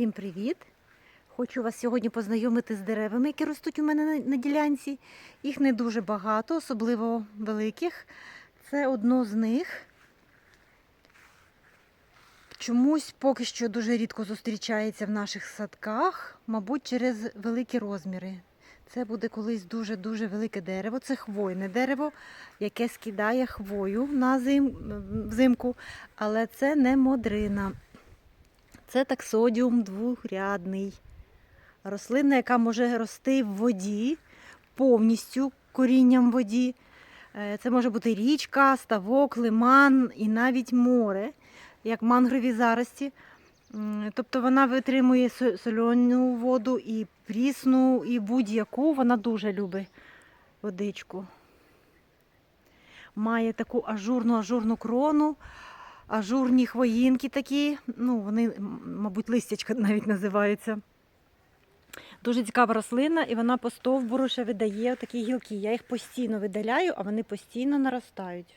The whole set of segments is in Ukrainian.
Всім привіт! Хочу вас сьогодні познайомити з деревами, які ростуть у мене на, ділянці. Їх не дуже багато, особливо великих. Це одно з них. Чомусь поки що дуже рідко зустрічається в наших садках, мабуть, через великі розміри. Це буде колись дуже-дуже велике дерево. Це хвойне дерево, яке скидає хвою на зим, взимку, але це не модрина. Це таксодіум двурядний. Рослина, яка може рости в воді, повністю корінням воді. Е, Це може бути річка, ставок, лиман і навіть море, як мангрові зарості. Тобто вона витримує со- соляну воду і прісну, і будь-яку. Вона дуже любить водичку. Має таку ажурну ажурну крону, ажурні хвоїнки такі. Ну, вони, мабуть, листячка навіть називаються. Дуже цікава рослина, і вона по стовбуру ще видає такі гілки. Я їх постійно видаляю, а вони постійно наростають.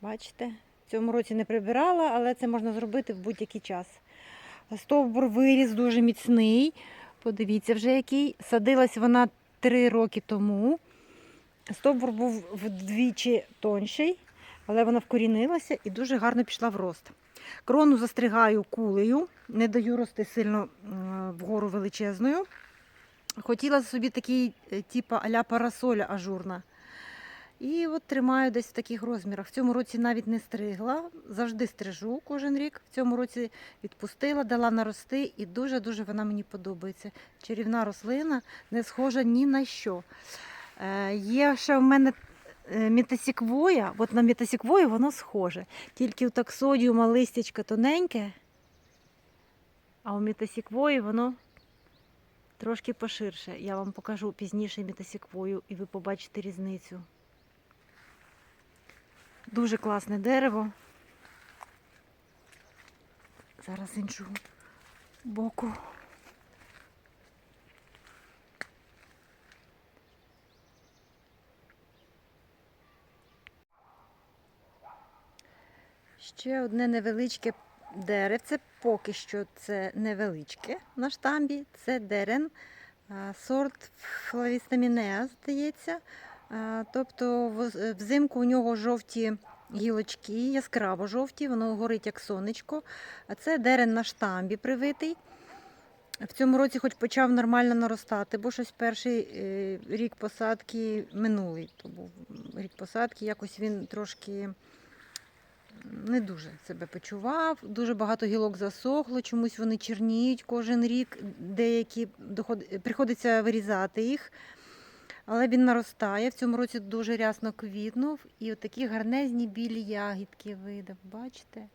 Бачите? В цьому році не прибирала, але це можна зробити в будь-який час. Стовбур виріс дуже міцний. Подивіться вже який. Садилась вона три роки тому. Стовбур був вдвічі тонший, але вона вкорінилася і дуже гарно пішла в рост. Крону застригаю кулею, не даю рости сильно вгору величезною. Хотіла собі такий, е, типу а-ля парасоля ажурна. І от тримаю десь в таких розмірах. В цьому році навіть не стригла, завжди стрижу кожен рік. В цьому році відпустила, дала нарости, і дуже-дуже вона мені подобається. Чарівна рослина, не схожа ні на що. Е, є ще в мене метасіквоя, от на метасіквою воно схоже. Тільки у таксодіума листячко тоненьке, а у метасіквої воно трошки поширше. Я вам покажу пізніше метасіквою, і ви побачите різницю. Дуже класне дерево. Зараз іншого боку. Ще одне невеличке деревце, поки що це невеличке на штамбі. Це дерен, сорт флавістамінеа, здається. Тобто взимку у нього жовті гілочки, яскраво жовті, воно горить як сонечко. А це дерен на штамбі привитий. В цьому році хоч почав нормально наростати, бо щось перший е, рік посадки минулий. То був рік посадки, якось він трошки не дуже себе почував. Дуже багато гілок засохло, чомусь вони чорніють кожен рік. Деякі доход... приходиться вирізати їх. Але він наростає. В цьому році дуже рясно квітнув. І от такі гарнезні білі ягідки видав. Бачите?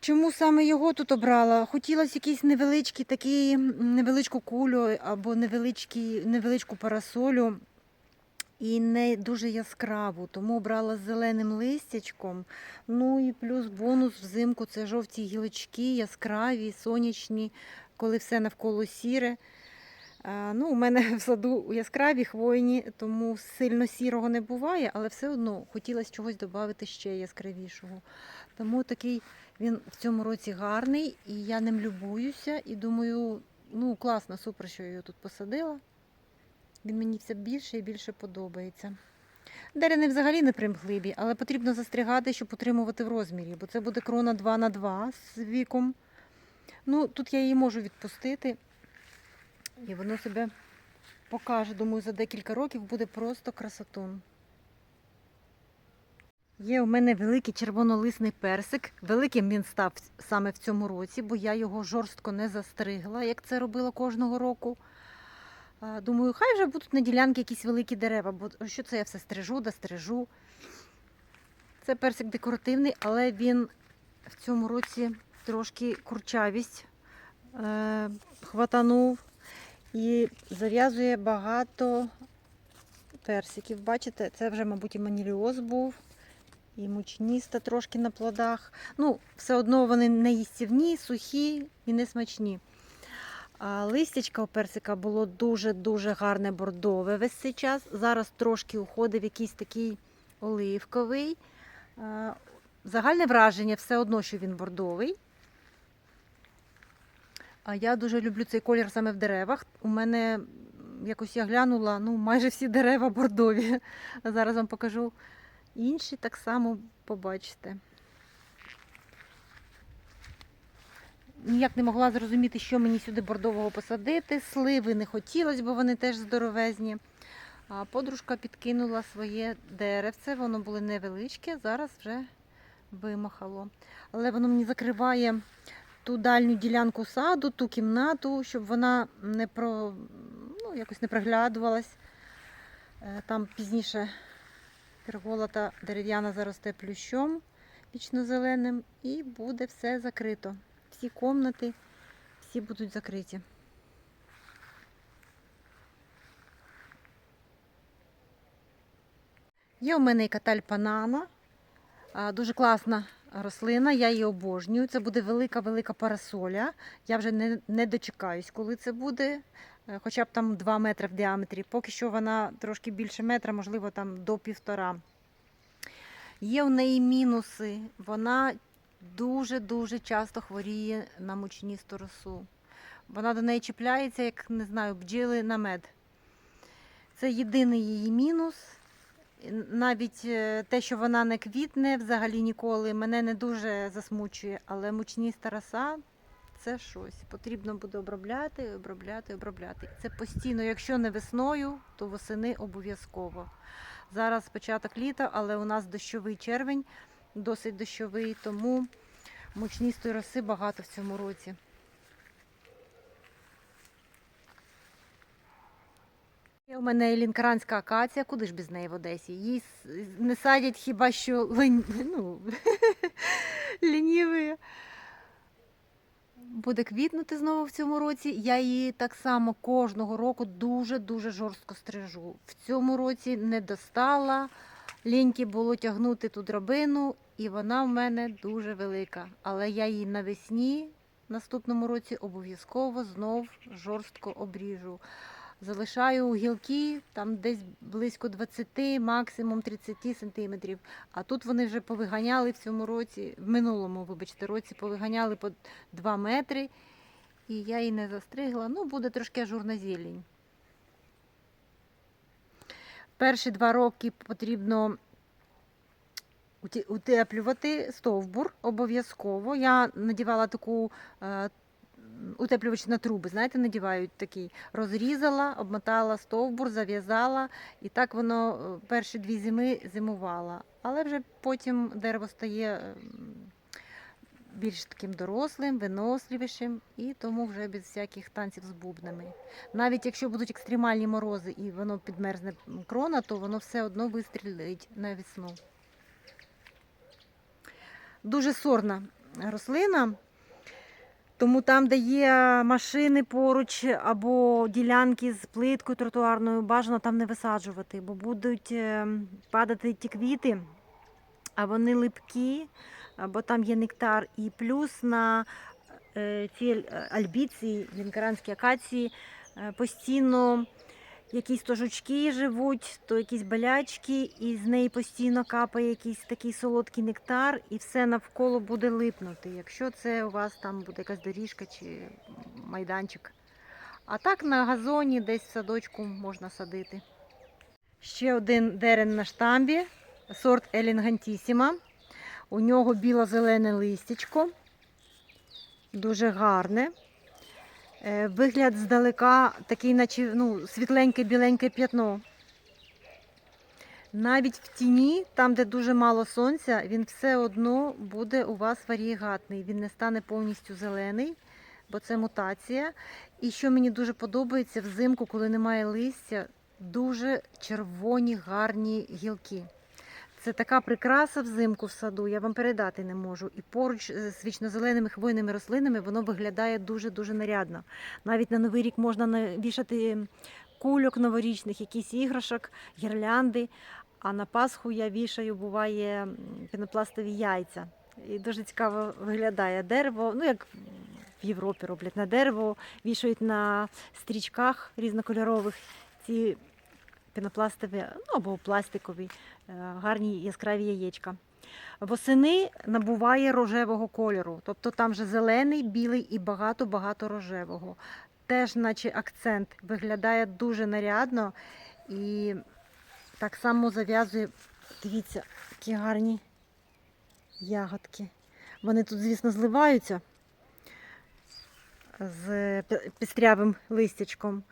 Чому саме його тут обрала? Хотілося якийсь невеличкий такий, невеличку кулю або невеличкий, невеличку парасолю і не дуже яскраву, тому обрала з зеленим листячком. Ну і плюс бонус взимку це жовті гілочки, яскраві, сонячні, коли все навколо сіре. Ну, у мене в саду яскраві хвойні, тому сильно сірого не буває, але все одно хотілося чогось додати ще яскравішого. Тому такий він в цьому році гарний, і я ним любуюся. І думаю, ну класно, супер, що я його тут посадила. Він мені все більше і більше подобається. Дерени взагалі не примхливі, але потрібно застрягати, щоб утримувати в розмірі, бо це буде крона 2 на 2 з віком. Ну, тут я її можу відпустити, і воно себе покаже. Думаю, за декілька років буде просто красотун. Є у мене великий червонолисний персик. Великим він став саме в цьому році, бо я його жорстко не застригла, як це робила кожного року. Думаю, хай вже будуть на ділянки якісь великі дерева, бо що це я все стрижу, да стрижу. Це персик декоративний, але він в цьому році трошки курчавість е, хватанув і зав'язує багато персиків. Бачите, це вже, мабуть, і маніліоз був, і мучніста трошки на плодах. Ну, все одно вони не їстівні, сухі і не смачні. Листячка у персика було дуже-дуже гарне бордове весь цей час. Зараз трошки уходив якийсь такий оливковий. Загальне враження все одно, що він бордовий. А я дуже люблю цей колір саме в деревах. У мене якось я глянула, ну майже всі дерева бордові. Зараз вам покажу інші, так само побачите. Ніяк не могла зрозуміти, що мені сюди бордового посадити. Сливи не хотілося, бо вони теж здоровезні. А подружка підкинула своє деревце, воно було невеличке, зараз вже вимахало. Але воно мені закриває ту дальню ділянку саду, ту кімнату, щоб вона не про, ну, якось не проглядувалась. Е, Там пізніше перголота дерев'яна заросте плющом вічно-зеленим і буде все закрито. Всі комнати, всі будуть закриті. Є у мене і каталь панана. Дуже класна рослина, я її обожнюю. Це буде велика-велика парасоля. Я вже не, не дочекаюсь, коли це буде. Е, Хоча б там 2 метри в діаметрі. Поки що вона трошки більше метра, можливо, там до півтора. Є в неї мінуси. Вона дуже-дуже часто хворіє на мучністу росу. Вона до неї чіпляється, як не знаю, бджіли на мед. Це єдиний її мінус. Навіть е, те, що вона не квітне взагалі ніколи, мене не дуже засмучує, але мучніста роса це щось. Потрібно буде обробляти, обробляти, обробляти. Це постійно, якщо не весною, то восени обов'язково. Зараз початок літа, але у нас дощовий червень, досить дощовий, тому мучністої роси багато в цьому році. У мене лінкаранська акація, куди ж без неї в Одесі? Її не садять хіба що лень... ну, лініві. Буде квітнути знову в цьому році. Я її так само кожного року дуже-дуже жорстко стрижу. В цьому році не достала. Ліньки було тягнути ту драбину, і вона в мене дуже велика. Але я її навесні наступному році обов'язково знов жорстко обріжу. Залишаю гілки там десь близько 20, максимум 30 сантиметрів. А тут вони вже повиганяли в цьому році, в минулому, вибачте, році повиганяли по 2 метри. І я її не застригла. Ну, буде трошки ажурна зелень. Перші два роки потрібно утеплювати стовбур обов'язково. Я надівала таку е, утеплювач на труби, знаєте, надівають такий. Розрізала, обмотала стовбур, зав'язала, і так воно е, перші дві зими зимувало. Але вже потім дерево стає більш таким дорослим, виносливішим, і тому вже без всяких танців з бубнами. Навіть якщо будуть екстремальні морози і воно підмерзне крона, то воно все одно вистрілить на весну. Дуже сорна рослина. Тому там, де є машини поруч або ділянки з плиткою тротуарною, бажано там не висаджувати, бо будуть е, падати ті квіти, вони липкі, або там є нектар. І плюс на е, ці альбіці, лінкаранські акації, е, постійно якісь то жучки живуть, то якісь болячки, і з неї постійно капає якийсь такий солодкий нектар, і все навколо буде липнути, якщо це у вас там буде якась доріжка чи майданчик. А так на газоні десь в садочку можна садити. Ще один дерен на штамбі, сорт Елінгантісіма. У нього біло-зелене листячко, дуже гарне. Е, Вигляд здалека такий, наче ну, світленьке біленьке п'ятно. Навіть в тіні, там, де дуже мало сонця, він все одно буде у вас варієгатний. Він не стане повністю зелений, бо це мутація. І що мені дуже подобається взимку, коли немає листя, дуже червоні гарні гілки. Це така прикраса взимку в саду, я вам передати не можу. І поруч з вічно-зеленими хвойними рослинами воно виглядає дуже-дуже нарядно. Навіть на Новий рік можна навішати кульок новорічних, якісь іграшок, гірлянди. А на Пасху я вішаю, буває, пінопластові яйця. І дуже цікаво виглядає дерево. Ну, як в Європі роблять на дерево, вішають на стрічках різнокольорових ці пінопластові ну, або пластикові гарні яскраві яєчка. Восени набуває рожевого кольору, тобто там вже зелений, білий і багато-багато рожевого. Теж, наче акцент, виглядає дуже нарядно і так само зав'язує, дивіться, які гарні ягодки. Вони тут, звісно, зливаються з пістрявим листячком.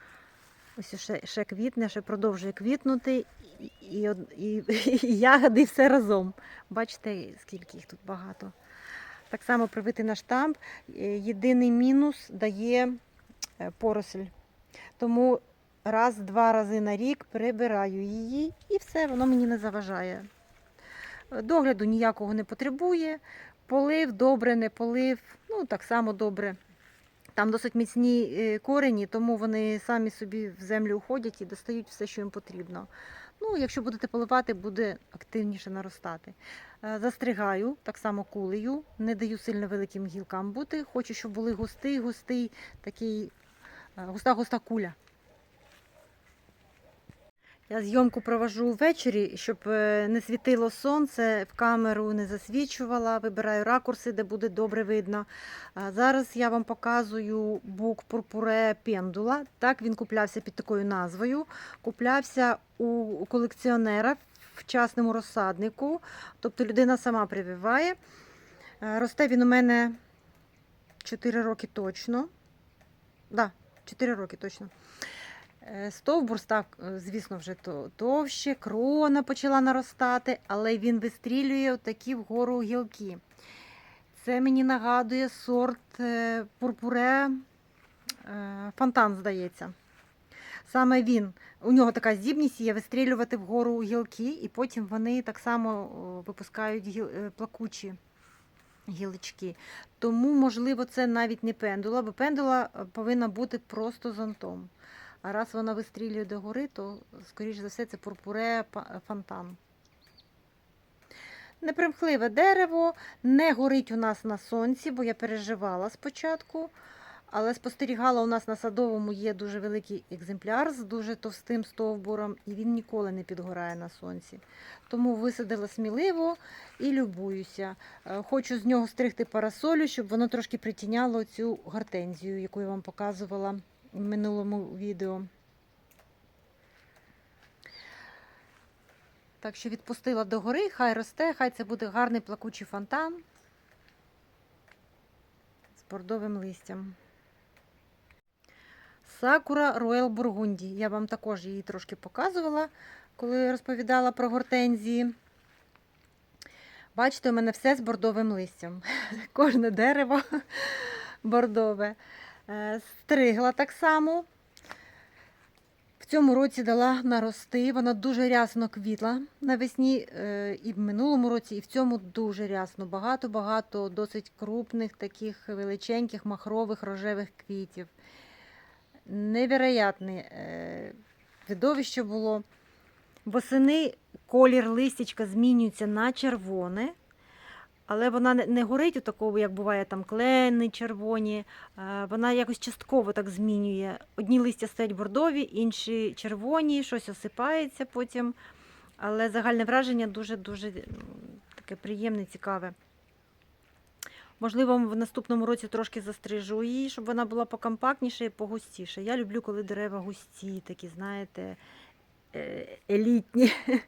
Ось ще, ще квітне, ще продовжує квітнути, і, і, і, ягоди все разом. Бачите, скільки їх тут багато. Так само привити на штамп. Е, Єдиний мінус дає е, поросль. Тому раз-два рази на рік прибираю її і все, воно мені не заважає. Догляду ніякого не потребує. Полив добре, не полив, ну так само добре. Там досить міцні е, корені, тому вони самі собі в землю уходять і достають все, що їм потрібно. Ну, якщо будете поливати, буде активніше наростати. Е, Застригаю так само кулею, не даю сильно великим гілкам бути. Хочу, щоб були густий, густий, такий е, густа-густа куля. Я зйомку провожу ввечері, щоб е, не світило сонце, в камеру не засвічувала. Вибираю ракурси, де буде добре видно. Зараз я вам показую бук пурпуре пендула. Так він куплявся під такою назвою. Куплявся у колекціонера в частному розсаднику. Тобто людина сама прививає. Е, Росте він у мене 4 роки точно. Да, 4 роки точно. Е, Стовбур став, е, звісно, вже товще, крона почала наростати, але він вистрілює такі вгору гілки. Це мені нагадує сорт е, пурпуре фонтан, здається. Саме він, у нього така здібність є вистрілювати вгору гілки, і потім вони так само випускають гіл- плакучі гілочки. Тому, можливо, це навіть не пендула, бо пендула повинна бути просто зонтом. А раз вона вистрілює догори, то, скоріш за все, це пурпуре фонтан. Непримхливе дерево, не горить у нас на сонці, бо я переживала спочатку. Але спостерігала, у нас на садовому є дуже великий екземпляр з дуже товстим стовбуром, і він ніколи не підгорає на сонці. Тому висадила сміливо і любуюся. Е, Хочу з нього стригти парасолю, щоб воно трошки притіняло цю гортензію, яку я вам показувала в минулому відео. Так що відпустила догори, хай росте, хай це буде гарний плакучий фонтан з бордовим листям. Сакура Роял Бургунді. Я вам також її трошки показувала, коли розповідала про гортензії. Бачите, у мене все з бордовим листям. Кожне дерево бордове. Е, Стригла так само. В цьому році дала нарости. Вона дуже рясно квітла навесні е, і в минулому році, і в цьому дуже рясно. Багато-багато досить крупних, таких величеньких, махрових рожевих квітів. Невероятне е, видовище було. Восени колір листячка змінюється на червоне, але вона не- горить у такого, як буває там клени червоні. Е, Вона якось частково так змінює. Одні листя стоять бордові, інші червоні, щось осипається потім. Але загальне враження дуже-дуже таке приємне, цікаве. Можливо, в наступному році трошки застрижу її, щоб вона була покомпактніша і погустіша. Я люблю, коли дерева густі, такі, знаєте, е, елітні.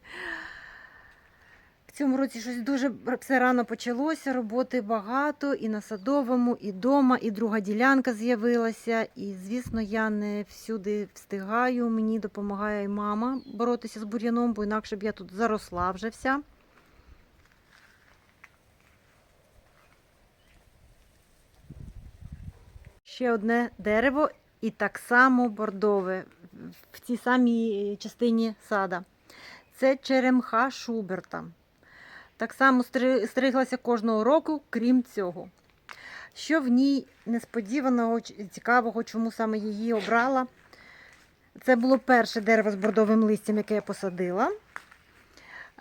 В цьому році щось дуже все рано почалося, роботи багато і на садовому, і вдома, і друга ділянка з'явилася. І, звісно, я не всюди встигаю. Мені допомагає і мама боротися з бур'яном, бо інакше б я тут заросла вже вся. Ще одне дерево і так само бордове в цій самій частині сада. Це черемха Шуберта. Так само стриглася кожного року, крім цього. Що в ній несподіваного, цікавого, чому саме її обрала? Це було перше дерево з бордовим листям, яке я посадила.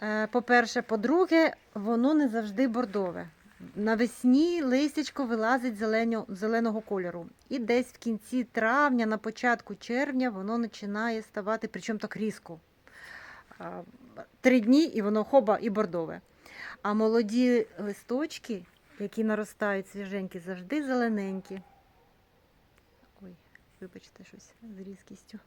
Е, По-перше, по-друге, воно не завжди бордове. Навесні листячко вилазить зеленю- зеленого кольору. І десь в кінці травня, на початку червня, воно починає ставати, причому так різко. Три дні і воно хоба і бордове. А молоді листочки, які наростають свіженькі, завжди зелененькі. Ой, вибачте, щось з різкістю.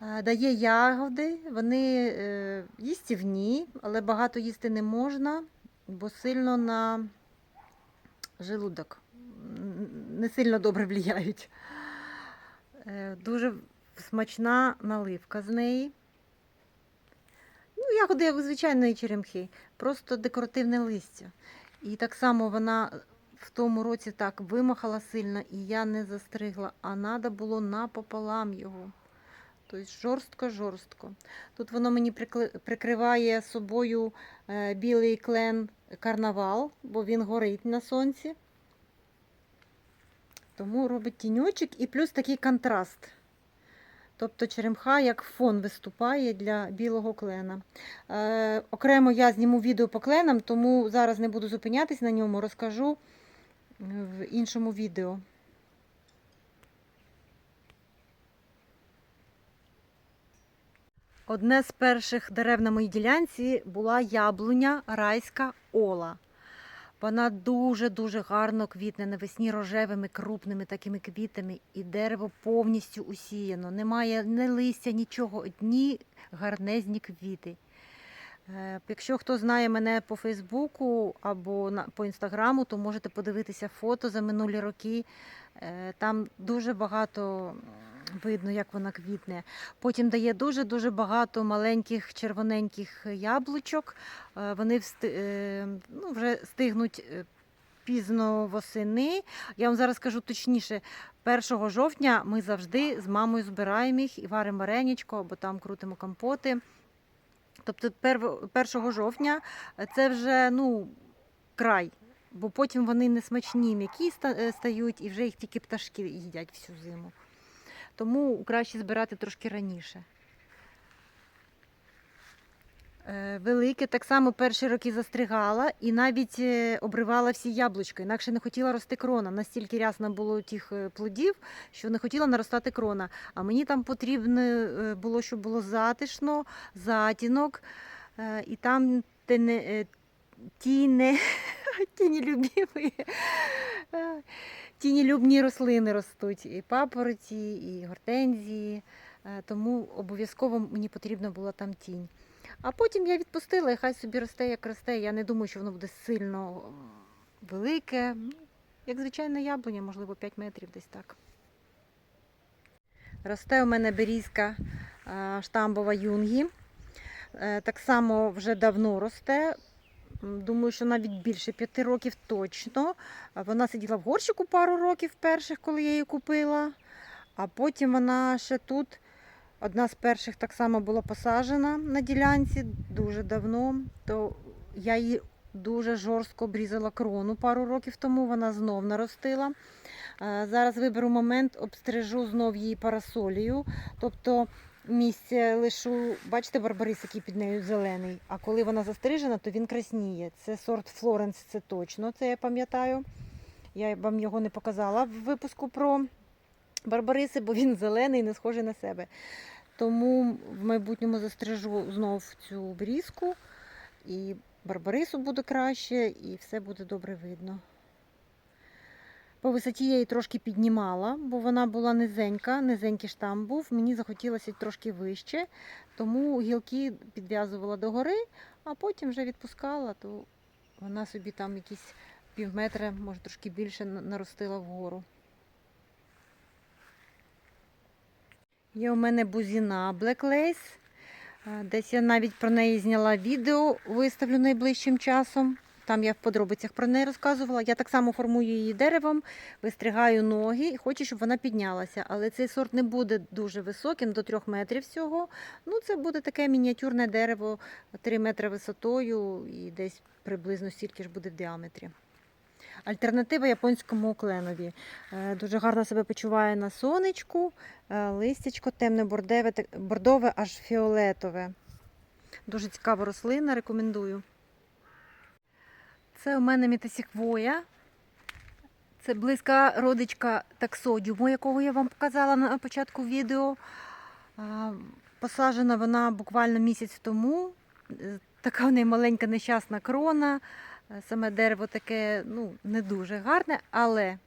Дає ягоди, вони е, їстівні, але багато їсти не можна, бо сильно на желудок не сильно добре влияють. Е, Дуже смачна наливка з неї. Ягоди, як звичайної черемхи, просто декоративне листя. І так само вона в тому році так вимахала сильно, і я не застригла, а треба було напополам його. Тобто жорстко-жорстко. Тут воно мені прикриває собою е, білий клен карнавал, бо він горить на сонці. Тому робить тіньочок і плюс такий контраст. Тобто черемха як фон виступає для білого клена. Е, окремо я зніму відео по кленам, тому зараз не буду зупинятись на ньому, розкажу е, в іншому відео. Одне з перших дерев на моїй ділянці була яблуня райська ола. Вона дуже-дуже гарно квітне навесні рожевими крупними такими квітами, і дерево повністю усіяно. Немає ні листя, нічого, одні гарнезні квіти. Е, Якщо хто знає мене по Фейсбуку або по інстаграму, то можете подивитися фото за минулі роки. Е, Там дуже багато видно, як вона квітне. Потім дає дуже-дуже багато маленьких червоненьких яблучок. Е, Вони е, ну, вже стигнуть е, пізно восени. Я вам зараз скажу точніше, 1 жовтня ми завжди з мамою збираємо їх і варимо вареничко або там крутимо компоти. Тобто 1 жовтня це вже ну, край, бо потім вони не смачні, м'які стають і вже їх тільки пташки їдять всю зиму. Тому краще збирати трошки раніше. Е, Велике так само перші роки застригала і навіть е, обривала всі яблучка, інакше не хотіла рости крона. Настільки рясно було тих е, плодів, що не хотіла наростати крона. А мені там потрібно було, щоб було затишно, затінок, і там тене, е, тіне, тінелюбіві, е, тінелюбні рослини ростуть. І папороті, і гортензії. Е, Тому обов'язково мені потрібна була там тінь. А потім я відпустила, і хай собі росте, як росте. Я не думаю, що воно буде сильно велике. Ну, Як звичайна яблуня, можливо, 5 метрів десь так. Росте у мене берізка е, штамбова юнгі. Е, Так само вже давно росте. Думаю, що навіть більше п'яти років точно. Вона сиділа в горщику пару років перших, коли я її купила. А потім вона ще тут. Одна з перших так само була посаджена на ділянці дуже давно. То я її дуже жорстко обрізала крону пару років тому, вона знов наростила. Е, Зараз виберу момент, обстрижу знов її парасолію. Тобто місце лишу, бачите, барбарис, який під нею зелений. А коли вона застрижена, то він красніє. Це сорт Флоренс, це точно, це я пам'ятаю. Я вам його не показала в випуску про барбариси, бо він зелений, не схожий на себе. Тому в майбутньому застрижу знов цю брізку, і барбарису буде краще, і все буде добре видно. По висоті я її трошки піднімала, бо вона була низенька, низенький штам був. Мені захотілося трошки вище, тому гілки підв'язувала догори, а потім вже відпускала, то вона собі там якісь пів метра, може трошки більше наростила вгору. Є у мене бузіна Black Lace. Е, Десь я навіть про неї зняла відео, виставлю найближчим часом. Там я в подробицях про неї розказувала. Я так само формую її деревом, вистригаю ноги і хочу, щоб вона піднялася. Але цей сорт не буде дуже високим, до 3 метрів всього. Ну, це буде таке мініатюрне дерево 3 метри висотою і десь приблизно стільки ж буде в діаметрі. Альтернатива японському кленові. Е, Дуже гарно себе почуває на сонечку, е, листячко темне бордове, бордове, аж фіолетове. Дуже цікава рослина, рекомендую. Це у мене мітасіквоя. Це близька родичка таксодіуму, якого я вам показала на початку відео. Посаджена вона буквально місяць тому. Така в неї маленька нещасна крона. Саме дерево таке ну, не дуже гарне, але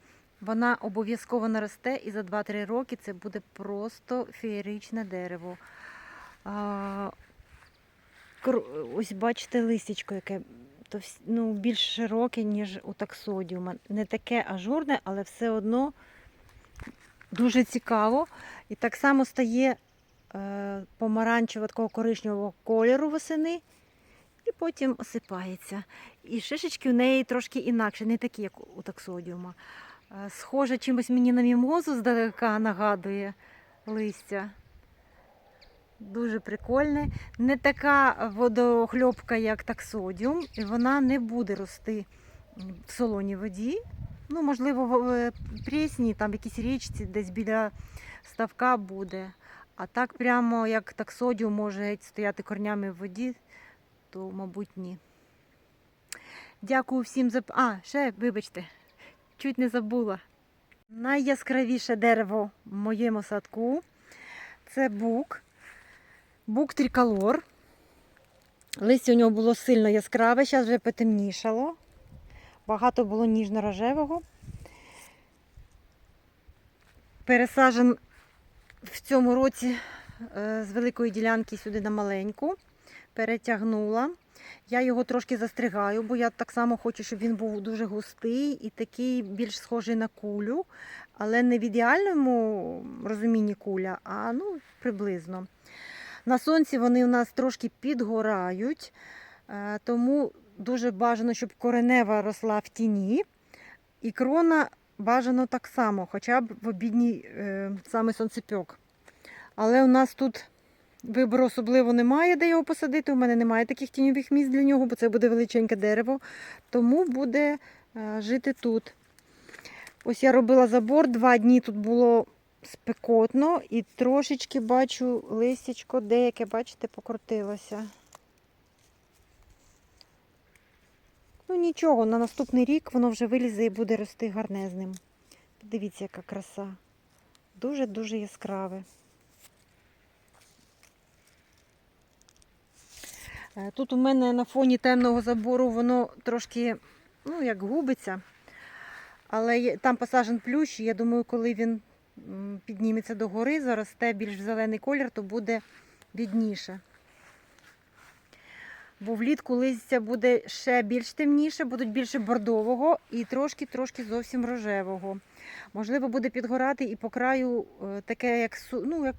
вона обов'язково наросте і за 2-3 роки це буде просто феєричне дерево. Ось бачите листячко, яке то ну, більш широке, ніж у таксодіума. Не таке ажурне, але все одно дуже цікаво. І так само стає е, помаранчево такого коричневого кольору восени, і потім осипається. І шишечки у неї трошки інакше, не такі, як у таксодіума. Е, Схоже чимось мені на мімозу здалека нагадує листя. Дуже прикольне. Не така водохльопка, як таксодіум, і вона не буде рости в солоній воді. Ну, можливо, в е, там в якійсь річці, десь біля ставка буде. А так прямо як таксодіум може стояти корнями в воді, то, мабуть, ні. Дякую всім за. А, ще, вибачте, чуть не забула. Найяскравіше дерево в моєму садку це бук. Бук триколор. Листя у нього було сильно яскраве, зараз вже потемнішало. Багато було ніжно-рожевого. Пересаджен в цьому році е, з великої ділянки сюди на маленьку. Перетягнула. Я його трошки застригаю, бо я так само хочу, щоб він був дуже густий і такий більш схожий на кулю, але не в ідеальному розумінні куля, а ну, приблизно. На сонці вони у нас трошки підгорають, е, тому дуже бажано, щоб коренева росла в тіні. І крона бажано так само, хоча б в обідній е, саме сонцепьок. Але у нас тут вибору особливо немає, де його посадити. У мене немає таких тіньових місць для нього, бо це буде величеньке дерево. Тому буде е, жити тут. Ось я робила забор, два дні тут було спекотно і трошечки бачу листячко деяке, бачите, покрутилося. Ну нічого, на наступний рік воно вже вилізе і буде рости гарнезним. Подивіться, яка краса. Дуже-дуже яскраве. Е, Тут у мене на фоні темного забору воно трошки, ну, як губиться. Але там посаджен плющ, і я думаю, коли він підніметься до гори, заросте більш в зелений колір, то буде відніше. Бо влітку листя буде ще більш темніше, будуть більше бордового і трошки-трошки зовсім рожевого. Можливо, буде підгорати і по краю е, таке, як, ну, як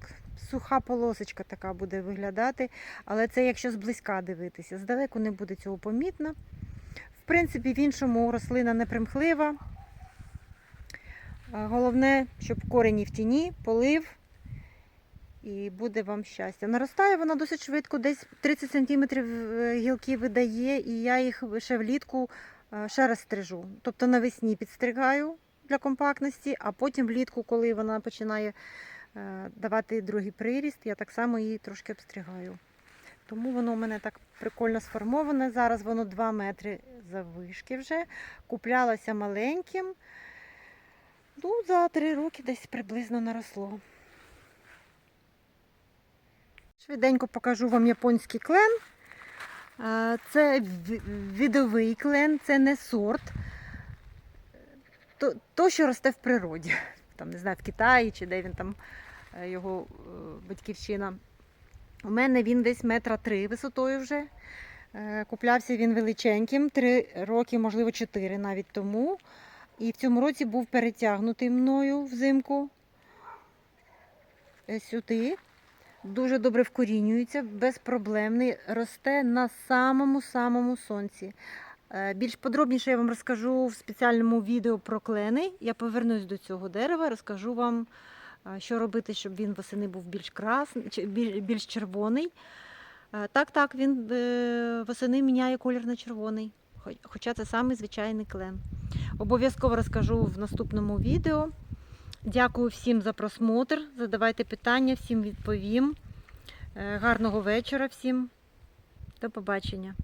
суха полосочка така буде виглядати. Але це якщо зблизька дивитися. Здалеку не буде цього помітно. В принципі, в іншому рослина не примхлива. А Головне, щоб корені в тіні, полив і буде вам щастя. Наростає вона досить швидко, десь 30 см гілки видає, і я їх ще влітку е, ще раз стрижу. Тобто навесні підстригаю для компактності, а потім влітку, коли вона починає е, давати другий приріст, я так само її трошки обстригаю. Тому воно у мене так прикольно сформоване. Зараз воно 2 метри заввишки вже. Куплялося маленьким. Ну, за 3 роки десь приблизно наросло. Швиденько покажу вам японський клен. Е, Це ві- видовий клен, це не сорт. То, то, що росте в природі. Там, не знаю, в Китаї чи де він там е, його е, батьківщина. У мене він десь метра три висотою вже. Куплявся він величеньким, три роки, можливо, чотири навіть тому. І в цьому році був перетягнутий мною взимку е, сюди. Дуже добре вкорінюється, безпроблемний, росте на самому-самому сонці. Е, Більш подробніше я вам розкажу в спеціальному відео про клени. Я повернусь до цього дерева, розкажу вам, е, що робити, щоб він восени був більш красний, більш червоний. Так, так, він восени міняє колір на червоний, хоча це самий звичайний клен. Обов'язково розкажу в наступному відео. Дякую всім за просмотр. Задавайте питання, всім відповім. Е, Гарного вечора всім. До побачення.